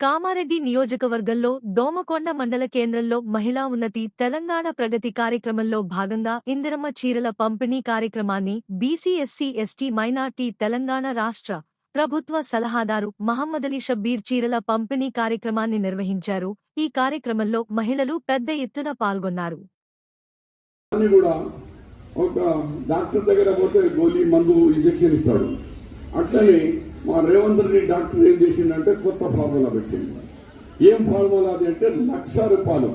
కామారెడ్డి నియోజకవర్గంలో దోమకొండ మండల కేంద్రంలో మహిళా ఉన్నతి తెలంగాణ ప్రగతి కార్యక్రమంలో భాగంగా ఇందిరమ్మ చీరల పంపిణీ కార్యక్రమాన్ని బీసీఎస్సీ ఎస్టీ మైనార్టీ తెలంగాణ రాష్ట్ర ప్రభుత్వ సలహాదారు మహమ్మదలీ షబ్బీర్ చీరల పంపిణీ కార్యక్రమాన్ని నిర్వహించారు. ఈ కార్యక్రమంలో మహిళలు పెద్ద ఎత్తున పాల్గొన్నారు. డాక్టర్ దగ్గర పోతే మందు ఇంజెక్షన్ ఇస్తాడు అట్లనే మా రేవంత్ రెడ్డి డాక్టర్ ఏం చేసిందంటే కొత్త ఫార్ములా పెట్టింది ఏం ఫార్ములా అది అంటే లక్ష రూపాయలు.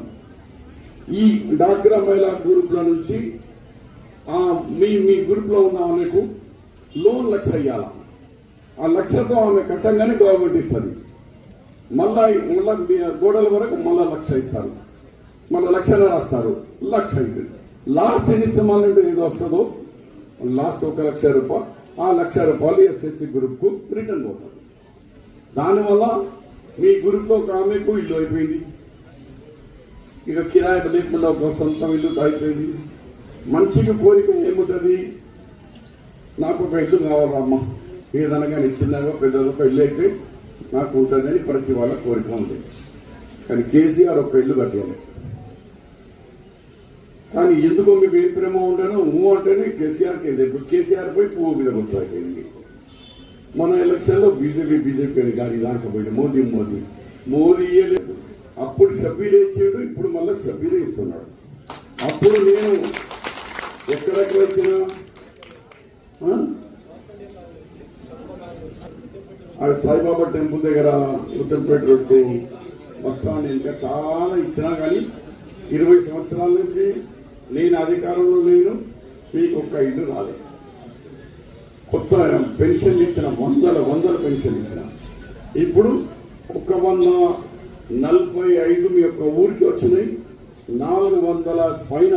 ఈ డాక్రా మహిళా గ్రూప్ల నుంచి ఆ మీ మీ గ్రూప్లో ఉన్న ఆమెకు లోన్ లక్ష ఇవ్వాల ఆ లక్షతో ఆమె కట్టంగానే గవర్నమెంట్ ఇస్తుంది. మళ్ళా మళ్ళా మీ గోడల వరకు మళ్ళా లక్ష ఇస్తారు. మళ్ళీ లక్షన్నర రాస్తారు. లక్ష అయింది లాస్ట్ ఎన్ని ఇస్తామంటే ఏది వస్తుందో లాస్ట్ ఒక లక్ష రూపాయలు. ఆ లక్ష రూపాయలు ఎస్ఎస్సి గ్రూప్ రిటర్న్ పోతుంది దానివల్ల మీ గ్రూప్ కామెకు ఒక ఆమెకు ఇల్లు అయిపోయింది. ఇక కిరాయి లేకుండా ఒక సొంతం ఇల్లు అయిపోయింది మనిషికి కోరిక ఏముంటుంది? నాకు ఒక ఇల్లు కావాలమ్మా ఏదైనా కానీ చిన్నగా పెద్దగా ఒక ఇల్లు అయితే నాకు ఉంటుందని ప్రతి వాళ్ళ కోరిక ఉంది. కానీ కేసీఆర్ ఒక ఇల్లు కట్టాలి. కానీ ఎందుకో మీకు ఏం ప్రేమ ఉండనో? ఊ అంటేనే కేసీఆర్ కేసీఆర్ ఇప్పుడు కేసీఆర్ పోయి పువ్వు మీద మన ఎలక్షన్లో బీజేపీ బీజేపీ అని కానీ దాకపోయింది పోయింది మోదీ మోదీ. మోదీ ఇయ్యలేదు అప్పుడు సభ్యులే ఇచ్చాడు ఇప్పుడు మళ్ళీ సభ్యులే ఇస్తున్నాడు అప్పుడు నేను ఎక్కడెక్కడ వచ్చినా ఆ? సాయిబాబా టెంపుల్ దగ్గర హుసన్పేట రోడ్డు వస్తాను ఇంకా చాలా ఇచ్చినా కానీ ఇరవై సంవత్సరాల నుంచి నేను అధికారంలో లేను మీకు ఒక్క ఇల్లు రాలేదు. కొత్త పెన్షన్ ఇచ్చిన వందల వందల పెన్షన్ ఇచ్చిన. ఇప్పుడు ఒక వంద నలభై ఐదు మీ యొక్క ఊరికి వచ్చినాయి నాలుగు వందల పైన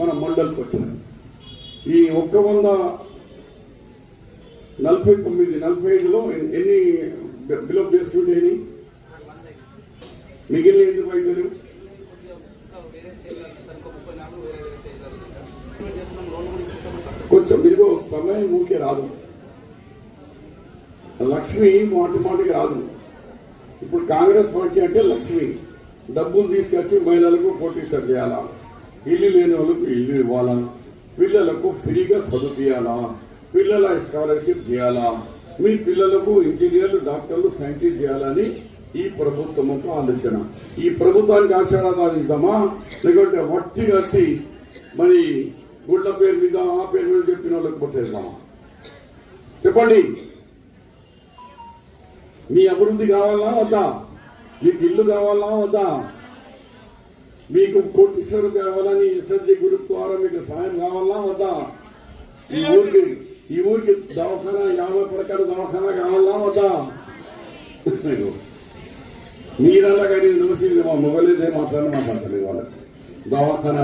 మన మండలికి వచ్చినాయి. ఈ ఒక్క వంద నలభై తొమ్మిది నలభై ఐదులో ఎన్ని బిలో బేస్మెంట్ అయినాయి మిగిలిన ఎందుకు అయితే కొంచెం మీరు సమయం ఊకే రాదు. లక్ష్మి మాటి మాటికి రాదు. ఇప్పుడు కాంగ్రెస్ పార్టీ అంటే లక్ష్మి. డబ్బులు తీసుకొచ్చి మహిళలకు కోటీశ్వర్ చేయాలా? ఇల్లు లేని వాళ్ళకు ఇల్లు ఇవ్వాలా? పిల్లలకు ఫ్రీగా చదివియాలా పిల్లల స్కాలర్షిప్ చేయాలా? మీ పిల్లలకు ఇంజనీర్లు డాక్టర్లు సైంటిస్ట్ చేయాలని ఈ ప్రభుత్వం యొక్క ఆలోచన. ఈ ప్రభుత్వానికి ఆశీర్వాదాలు ఇస్తామా? లేకుంటే వట్టి కలిసి మరి గుళ్ళ పేరు మీద ఆ పేరు మీద చెప్పిన వాళ్ళకి కొట్టేస్తామా చెప్పండి. మీ అభివృద్ధి కావాలా వద్దా? మీకు ఇల్లు కావాలా వద్దా? మీకు కోటీశ్వరు కావాలని ఎస్ఎస్జి గ్రూప్ ద్వారా మీకు సాయం కావాలా వద్దా? ఈ ఊరికి ఈ ఊరికి దవాఖానా యాభై ప్రకారం దవాఖానా కావాలా వద్దా? మీరన్నా కానీ చూసి మా మొగలేదే మాట్లాడి మాట్లాడలేదు వాళ్ళకి. దవాఖానా